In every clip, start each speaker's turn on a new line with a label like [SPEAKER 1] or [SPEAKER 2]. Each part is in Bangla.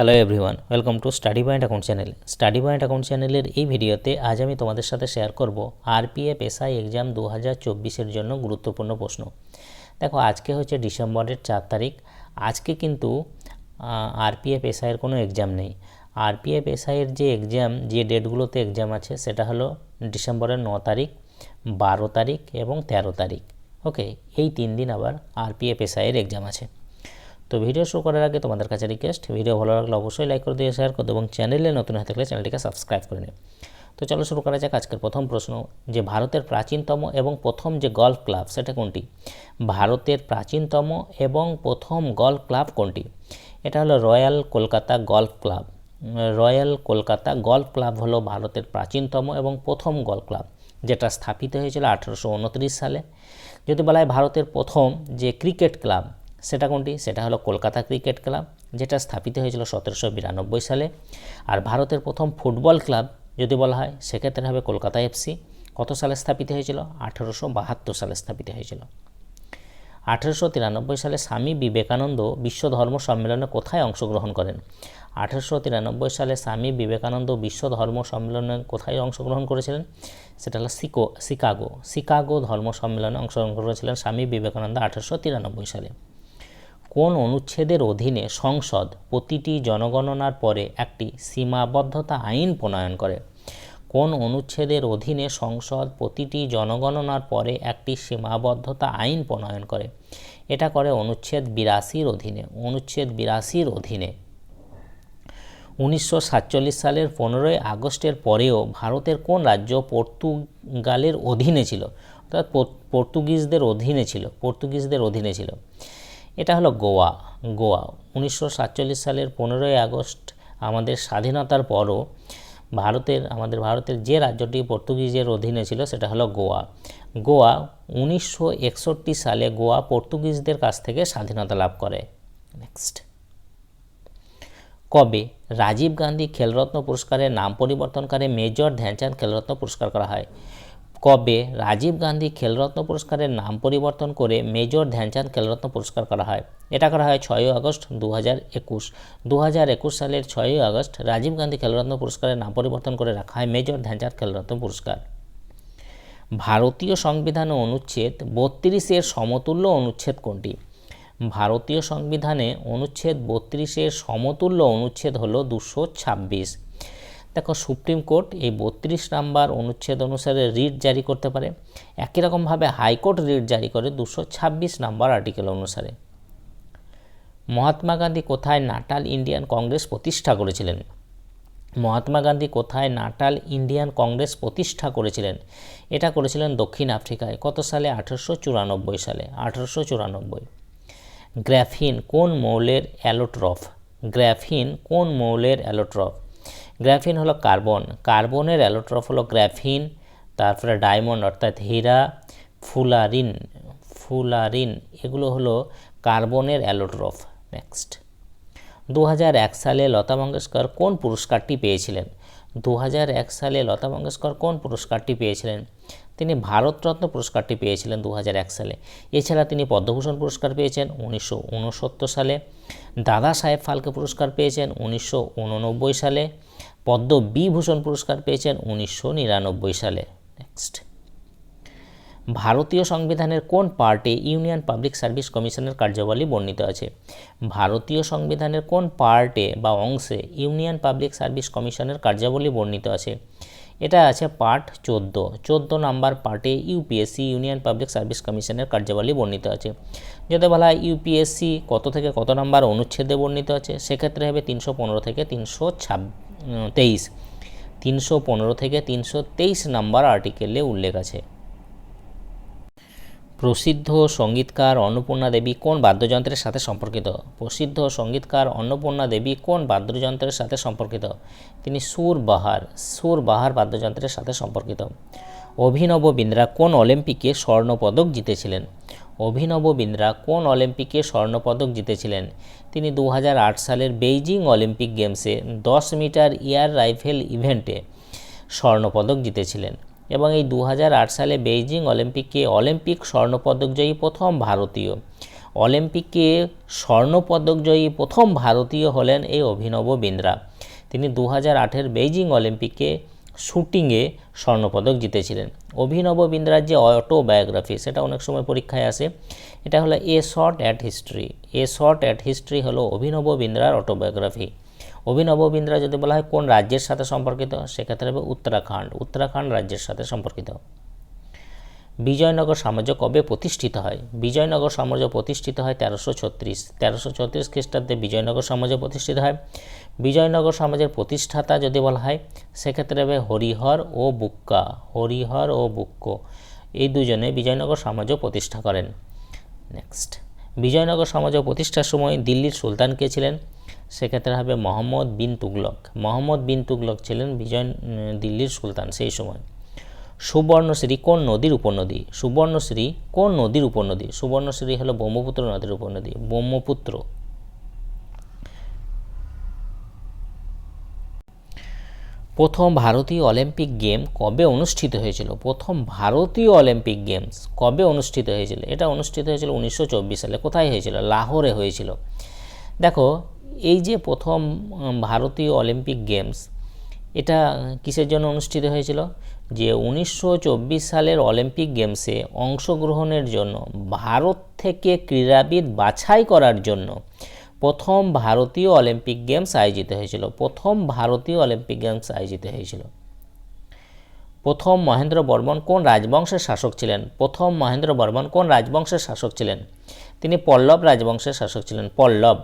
[SPEAKER 1] Hello everyone welcome to study point account channel study point account চ্যানেলের এই ভিডিওতে আজ আমি তোমাদের সাথে শেয়ার করব আরপিএফ এসআই এক্সাম দু হাজার চব্বিশের জন্য গুরুত্বপূর্ণ প্রশ্ন। দেখো, আজকে হচ্ছে ডিসেম্বরের চার তারিখ। আজকে কিন্তু আরপিএফ এসআইয়ের কোনো এক্সাম নেই। আরপিএফ এসআইয়ের যে এক্সাম যে ডেটগুলোতে এক্সাম আছে, সেটা হলো ডিসেম্বরের ন তারিখ, বারো তারিখ এবং তেরো তারিখ। ওকে এই তিন দিন আবার আরপিএফ এসআইয়ের এক্সাম আছে। তো ভিডিও শুরু করার আগে তোমাদের কাছে রিকোয়েস্ট ভিডিও ভালো লাগলে অবশ্যই লাইক করে দিয়ে শেয়ার করতে এবং চ্যানেলে নতুন হয়ে থাকলে চ্যানেলটিকে সাবস্ক্রাইব করে নিও। তো চলো শুরু করা যাক আজকের প্রথম প্রশ্ন, যে ভারতের প্রাচীনতম এবং প্রথম যে গল্ফ ক্লাব সেটা কোনটি? ভারতের প্রাচীনতম এবং প্রথম গল্ফ ক্লাব কোনটি? এটা হলো royal Kolkata golf club royal Kolkata golf club হলো ভারতের প্রাচীনতম এবং প্রথম গল্ফ ক্লাব যেটা স্থাপিত হয়েছিল আঠারোশো সালে। যদি বলা হয় ভারতের প্রথম যে ক্রিকেট ক্লাব সেটা কোনটি? সেটা হলো কলকাতা ক্রিকেট ক্লাব, যেটা স্থাপিত হয়েছিল সতেরোশো বিরানব্বই সালে। আর ভারতের প্রথম ফুটবল ক্লাব যদি বলা হয়, সেক্ষেত্রে হবে কলকাতা এফসি কত সালে স্থাপিত হয়েছিল? আঠেরোশো বাহাত্তর সালে স্থাপিত হয়েছিল। আঠেরোশো তিরানব্বই সালে স্বামী বিবেকানন্দ বিশ্ব ধর্ম সম্মেলনে কোথায় অংশগ্রহণ করেন? আঠেরোশো তিরানব্বই সালে স্বামী বিবেকানন্দ বিশ্ব ধর্ম সম্মেলনে কোথায় অংশগ্রহণ করেছিলেন? সেটা হলো সিকো, শিকাগো। শিকাগো ধর্ম সম্মেলনে অংশগ্রহণ করেছিলেন স্বামী বিবেকানন্দ আঠেরোশো তিরানব্বই সালে। কোন অনুচ্ছেদের অধীনে সংসদ প্রতিটি জনগণনার পরে একটি সীমাবদ্ধতা আইন প্রণয়ন করে। কোন অনুচ্ছেদের অধীনে সংসদ প্রতিটি জনগণনার পরে একটি সীমাবদ্ধতা আইন প্রণয়ন করে। এটা করে অনুচ্ছেদ বিরাশির অধীনে। অনুচ্ছেদ বিরাশির অধীনে উনিশশো সাতচল্লিশ সালের পনেরোই আগস্টের পরেও ভারতের কোন রাজ্য পর্তুগালের অধীনে ছিল? অর্থাৎ পর্তুগিজদের অধীনে ছিল। পর্তুগিজদের অধীনে ছিল। এটা হলো গোয়া। গোয়া, উনিশশো সাতচল্লিশ সালের পনেরোই আগস্ট আমাদের স্বাধীনতার পরও ভারতের, আমাদের ভারতের যে রাজ্যটি পর্তুগিজের অধীনে ছিল সেটা হলো গোয়া। গোয়া উনিশশো একষট্টি সালে গোয়া পর্তুগিজদের কাছ থেকে স্বাধীনতা লাভ করে। নেক্সট কবে? রাজীব গান্ধী খেলরত্ন পুরস্কারের নাম পরিবর্তনকারে মেজর ধ্যানচাঁদ খেলরত্ন পুরস্কার করা হয়। কবে রাজীব গান্ধী খেলরত্ন পুরস্কারের নাম পরিবর্তন করে মেজর ধ্যানচাঁদ খেলরত্ন পুরস্কার করা হয়? এটা করা হয় ছয়ই আগস্ট দু হাজার একুশ। দু হাজার একুশ সালের ছয়ই আগস্ট রাজীব গান্ধী খেলরত্ন পুরস্কারের নাম পরিবর্তন করে রাখা হয় মেজর ধ্যানচাঁদ খেলরত্ন পুরস্কার। ভারতীয় সংবিধানে অনুচ্ছেদ বত্রিশের সমতুল্য অনুচ্ছেদ কোনটি? ভারতীয় সংবিধানে অনুচ্ছেদ বত্রিশের সমতুল্য অনুচ্ছেদ হল দুশো ছাব্বিশ। দেখো সুপ্রিম কোর্ট এই বত্রিশ নাম্বার অনুচ্ছেদ অনুসারে রিট জারি করতে পারে। একই রকমভাবে হাইকোর্ট রিট জারি করে দুশো ছাব্বিশ নাম্বার আর্টিকেল অনুসারে। মহাত্মা গান্ধী কোথায় নাটাল ইন্ডিয়ান কংগ্রেস প্রতিষ্ঠা করেছিলেন? মহাত্মা গান্ধী কোথায় নাটাল ইন্ডিয়ান কংগ্রেস প্রতিষ্ঠা করেছিলেন? এটা করেছিলেন দক্ষিণ আফ্রিকায়। কত সালে? আঠেরোশো চুরানব্বই সালে। আঠেরোশো চুরানব্বই। গ্র্যাফিন কোন মৌলের অ্যালোট্রফ? গ্র্যাফিন কোন মৌলের অ্যালোট্রফ? গ্র্যাফিন হলো কার্বন। কার্বনের অ্যালোট্রফ হলো গ্র্যাফিন তারপরে ডায়মন্ড অর্থাৎ হীরা, ফুলারিন ফুলারিন, এগুলো হলো কার্বনের অ্যালোট্রফ। নেক্সট। দু হাজার এক সালে লতা মঙ্গেশকর কোন পুরস্কারটি পেয়েছিলেন? দু হাজার এক সালে লতা মঙ্গেশকর কোন পুরস্কারটি পেয়েছিলেন? তিনি ভারতরত্ন পুরস্কারটি পেয়েছিলেন দু হাজার এক সালে। এছাড়া তিনি পদ্মভূষণ পুরস্কার পেয়েছেন উনিশশো ঊনসত্তর সালে। দাদা সাহেব ফালকে পুরস্কার পেয়েছেন উনিশশো উননব্বই সালে। পদ্ম বিভূষণ পুরস্কার পেয়েছেন উনিশশো নিরানব্বই সালে। নেক্সট ভারতীয় সংবিধানের কোন পার্টে ইউনিয়ন পাবলিক সার্ভিস কমিশনের কার্যাবলী বর্ণিত আছে? ভারতীয় সংবিধানের কোন পার্টে বা অংশে ইউনিয়ন পাবলিক সার্ভিস কমিশনের কার্যাবলী বর্ণিত আছে? এটা আছে পার্ট চোদ্দ। চোদ্দ নাম্বার পার্টে ইউপিএসসি ইউনিয়ন পাবলিক সার্ভিস কমিশনের কার্যাবলী বর্ণিত আছে। যদি বলা হয় ইউপিএসসি কত থেকে কত নাম্বার অনুচ্ছেদে বর্ণিত আছে, সেক্ষেত্রে হবে তিনশো পনেরো থেকে তিনশো তেইশ। তিনশো পনেরো থেকে তিনশো তেইশ নাম্বার আর্টিকেলে উল্লেখ আছে। প্রসিদ্ধ সঙ্গীতকার অন্নপূর্ণা দেবী কোন বাদ্যযন্ত্রের সাথে সম্পর্কিত? প্রসিদ্ধ সঙ্গীতকার অন্নপূর্ণা দেবী কোন বাদ্যযন্ত্রের সাথে সম্পর্কিত? তিনি সুর বাহার সুর বাহার বাদ্যযন্ত্রের সাথে সম্পর্কিত। অভিনব বিন্দ্রা কোন অলিম্পিকে স্বর্ণপদক জিতেছিলেন? অভিনব বিন্দ্রা কোন অলিম্পিকে স্বর্ণপদক জিতেছিলেন? তিনি দু হাজার আট সালের বেইজিং অলিম্পিক গেমসে দশ মিটার ইয়ার রাইফেল ইভেন্টে স্বর্ণপদক জিতেছিলেন এবং এই দু হাজার আট সালে বেইজিং অলিম্পিকে অলিম্পিক স্বর্ণপদকজয়ী প্রথম ভারতীয়। অলিম্পিকে স্বর্ণপদক জয়ী প্রথম ভারতীয় হলেন এই অভিনব বিন্দ্রা। তিনি দু হাজার বেইজিং অলিম্পিকে শুটিংয়ে স্বর্ণপদক জিতেছিলেন। অভিনব বিন্দ্রার যে অটোবায়োগ্রাফি সেটা অনেক সময় পরীক্ষায় আসে। এটা হলো a shot at history a shot at history হলো অভিনব বিন্দ্রার অটোবায়োগ্রাফি অভিনব বিন্দ্রা যদি বলা হয় কোন রাজ্যের সাথে সম্পর্কিত, সেক্ষেত্রে হবে উত্তরাখণ্ড। উত্তরাখণ্ড রাজ্যের সাথে সম্পর্কিত। বিজয়নগর সাম্রাজ্য কবে প্রতিষ্ঠিত হয়? বিজয়নগর সাম্রাজ্য প্রতিষ্ঠিত হয় তেরোশো ছত্রিশ। তেরোশো ছত্রিশ খ্রিস্টাব্দে বিজয়নগর সাম্রাজ্য প্রতিষ্ঠিত হয়। বিজয়নগর সাম্রাজ্যের প্রতিষ্ঠাতা যদি বলা হয়, সেক্ষেত্রে হবে হরিহর ও বুক্কা। হরিহর ও বুক্ক। এই দুজনে বিজয়নগর সাম্রাজ্য প্রতিষ্ঠা করেন। নেক্সট বিজয়নগর সাম্রাজ্য প্রতিষ্ঠার সময় দিল্লির সুলতান কে ছিলেন? সেক্ষেত্রে হবে মোহাম্মদ বিন তুগলক। মোহাম্মদ বিন তুগলক ছিলেন বিজয় দিল্লির সুলতান সেই সময়। সুবর্ণশ্রী কোন নদীর উপনদী? সুবর্ণশ্রী কোন নদীর উপনদী? সুবর্ণশ্রী হলো ব্রহ্মপুত্র নদীর উপনদী, ব্রহ্মপুত্র। প্রথম ভারতীয় অলিম্পিক গেম কবে অনুষ্ঠিত হয়েছিল? প্রথম ভারতীয় অলিম্পিক গেমস কবে অনুষ্ঠিত হয়েছিল? এটা অনুষ্ঠিত হয়েছিল উনিশশো চব্বিশ সালে। কোথায় হয়েছিল? লাহোরে হয়েছিল। দেখো, এই যে প্রথম ভারতীয় অলিম্পিক গেমস, এটা কিসের জন্য অনুষ্ঠিত হয়েছিল? যে উনিশশো চব্বিশ সালের অলিম্পিক গেমসে অংশগ্রহণের জন্য ভারত থেকে ক্রীড়াবিদ বাছাই করার জন্য প্রথম ভারতীয় অলিম্পিক গেমস আয়োজিত হয়েছিল। প্রথম ভারতীয় অলিম্পিক গেমস আয়োজিত হয়েছিল। প্রথম মহেন্দ্র বর্মন কোন রাজবংশের শাসক ছিলেন? প্রথম মহেন্দ্র বর্মন কোন রাজবংশের শাসক ছিলেন? তিনি পল্লব রাজবংশের শাসক ছিলেন। পল্লব।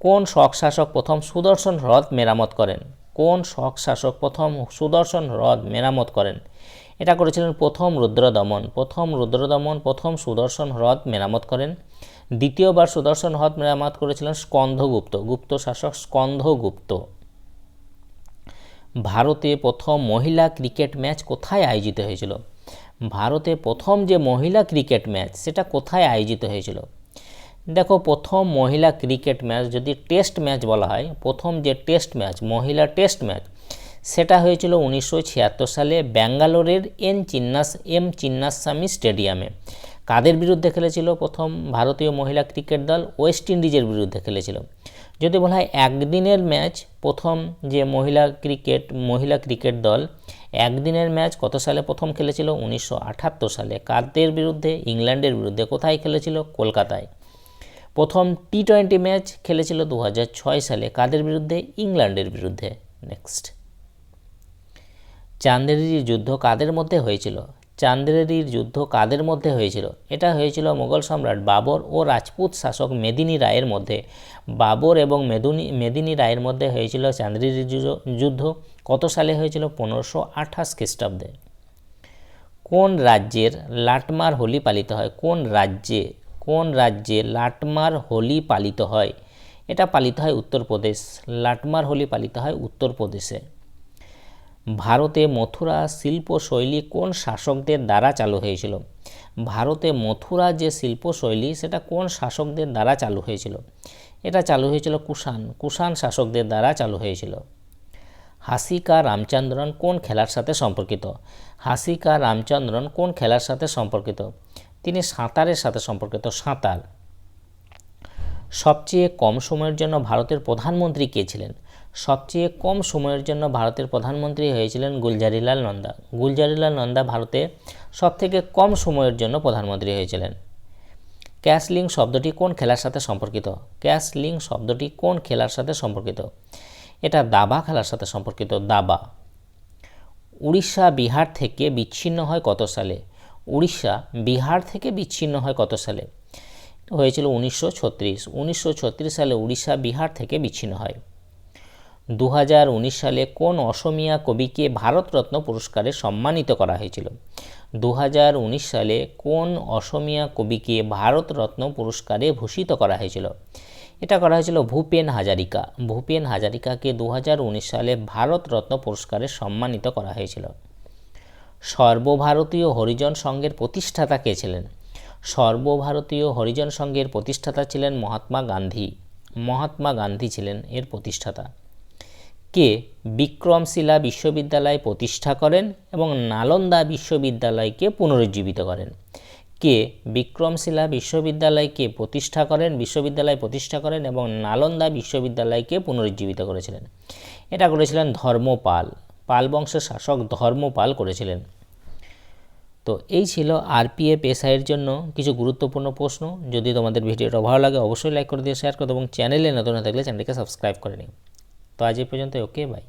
[SPEAKER 1] কোন শক শাসক প্রথম সুদর্শন হ্রদ মেরামত করেন? কোন শক শাসক প্রথম সুদর্শন হ্রদ মেরামত করেন? এটা করেছিলেন প্রথম রুদ্রদমন। প্রথম রুদ্রদমন প্রথম সুদর্শন হ্রদ মেরামত করেন। দ্বিতীয়বার সুদর্শন হ্রদ মেরামত করেছিলেন স্কন্ধগুপ্ত। গুপ্ত শাসক স্কন্ধগুপ্ত। ভারতে প্রথম মহিলা ক্রিকেট ম্যাচ কোথায় আয়োজিত হয়েছিল? ভারতে প্রথম যে মহিলা ক্রিকেট ম্যাচ, সেটা কোথায় আয়োজিত হয়েছিল? দেখো, প্রথম মহিলা ক্রিকেট ম্যাচ যদি টেস্ট ম্যাচ বলা হয়, প্রথম যে টেস্ট ম্যাচ, মহিলা টেস্ট ম্যাচ, সেটা হয়েছিল উনিশশো ছিয়াত্তর সালে ব্যাঙ্গালোরের এন চিন্নাস, এম চিন্নাস্বামী স্টেডিয়ামে। কাদের বিরুদ্ধে খেলেছিল প্রথম ভারতীয় মহিলা ক্রিকেট দল? ওয়েস্ট ইন্ডিজের বিরুদ্ধে খেলেছিল। যদি বলা হয় একদিনের ম্যাচ, প্রথম যে মহিলা ক্রিকেট মহিলা ক্রিকেট দল, একদিনের ম্যাচ কত সালে প্রথম খেলেছিল? উনিশশো আটাত্তর সালে। কাদের বিরুদ্ধে? ইংল্যান্ডের বিরুদ্ধে। কোথায় খেলেছিল? কলকাতায়। প্রথম টি টোয়েন্টি ম্যাচ খেলেছিল দু হাজার ছয় সালে কাদের বিরুদ্ধে? ইংল্যান্ডের বিরুদ্ধে। নেক্সট চান্দেরির যুদ্ধ কাদের মধ্যে হয়েছিল? চান্দেরির যুদ্ধ কাদের মধ্যে হয়েছিল? এটা হয়েছিল মোগল সম্রাট বাবর ও রাজপুত শাসক মেদিনী রায়ের মধ্যে। বাবর এবং মেদুনি, মেদিনী রায়ের মধ্যে হয়েছিল চান্দেরির যুদ্ধ। কত সালে হয়েছিল? পনেরোশো আঠাশ খ্রিস্টাব্দে। কোন রাজ্যের লাটমার হোলি পালিত হয়? কোন রাজ্যে কোন রাজ্যে লাটমার হোলি পালিত হয়? এটা পালিত হয় উত্তরপ্রদেশ লাটমার হোলি পালিত হয় উত্তরপ্রদেশে ভারতে মথুরা শিল্পশৈলী কোন শাসকদের দ্বারা চালু হয়েছিল? ভারতে মথুরা যে শিল্পশৈলী, সেটা কোন শাসকদের দ্বারা চালু হয়েছিল? এটা চালু হয়েছিল কুষাণ। কুষাণ শাসকদের দ্বারা চালু হয়েছিল। হাসিকা রামচন্দ্রন কোন খেলার সাথে সম্পর্কিত? হাসিকা রামচন্দ্রন কোন খেলার সাথে সম্পর্কিত? তিনি সাঁতারের সাথে সম্পর্কিত, সাঁতার। সবচেয়ে কম সময়ের জন্য ভারতের প্রধানমন্ত্রী কে ছিলেন? সবচেয়ে কম সময়ের জন্য ভারতের প্রধানমন্ত্রী হয়েছিলেন গুলজারিলাল নন্দা। গুলজারিলাল নন্দা ভারতে সবথেকে কম সময়ের জন্য প্রধানমন্ত্রী হয়েছিলেন। ক্যাশ ক্যাশলিং শব্দটি কোন খেলার সাথে সম্পর্কিত? ক্যাশ ক্যাশলিং শব্দটি কোন খেলার সাথে সম্পর্কিত? এটা দাবা খেলার সাথে সম্পর্কিত, দাবা। উড়িষ্যা বিহার থেকে বিচ্ছিন্ন হয় কত সালে? উড়িষ্যা বিহার থেকে বিচ্ছিন্ন হয় কত সালে? হয়েছিল উনিশশো ছত্রিশ। উনিশশো সালে উড়িষ্যা বিহার থেকে বিচ্ছিন্ন হয়। দু হাজার উনিশ সালে কোন অসমিয়া কবিকে ভারতরত্ন পুরস্কারে সম্মানিত করা হয়েছিল? দু হাজার উনিশ সালে কোন অসমিয়া কবিকে ভারতরত্ন পুরস্কারে ভূষিত করা হয়েছিল? এটা করা হয়েছিল ভূপেন হাজারিকা। ভূপেন হাজারিকাকে দু হাজার উনিশ সালে ভারতরত্ন পুরস্কারে সম্মানিত করা হয়েছিল। সর্বভারতীয় হরিজন সংঘের প্রতিষ্ঠাতা কে ছিলেন? সর্বভারতীয় হরিজন সংঘের প্রতিষ্ঠাতা ছিলেন মহাত্মা গান্ধী। মহাত্মা গান্ধী ছিলেন এর প্রতিষ্ঠাতা। কে বিক্রমশিলা বিশ্ববিদ্যালয় প্রতিষ্ঠা করেন এবং নালন্দা বিশ্ববিদ্যালয়কে পুনরুজ্জীবিত করেন? কে বিক্রমশিলা বিশ্ববিদ্যালয়কে প্রতিষ্ঠা করেন, বিশ্ববিদ্যালয় প্রতিষ্ঠা করেন এবং নালন্দা বিশ্ববিদ্যালয়কে পুনরুজ্জীবিত করেছিলেন? এটা করেছিলেন ধর্মপাল। পাল বংশের শাসক ধর্মপাল করেছিলেন। তো এই ছিল আরপিএফ এসআইয়ের জন্য কিছু গুরুত্বপূর্ণ প্রশ্ন। যদি তোমাদের ভিডিওটা ভালো লাগে, অবশ্যই লাইক করে দিয়ে শেয়ার করো এবং চ্যানেলে নতুন হয়ে থাকলে চ্যানেলকে সাবস্ক্রাইব করে নিও। তো আজ এই পর্যন্ত ওকে বাই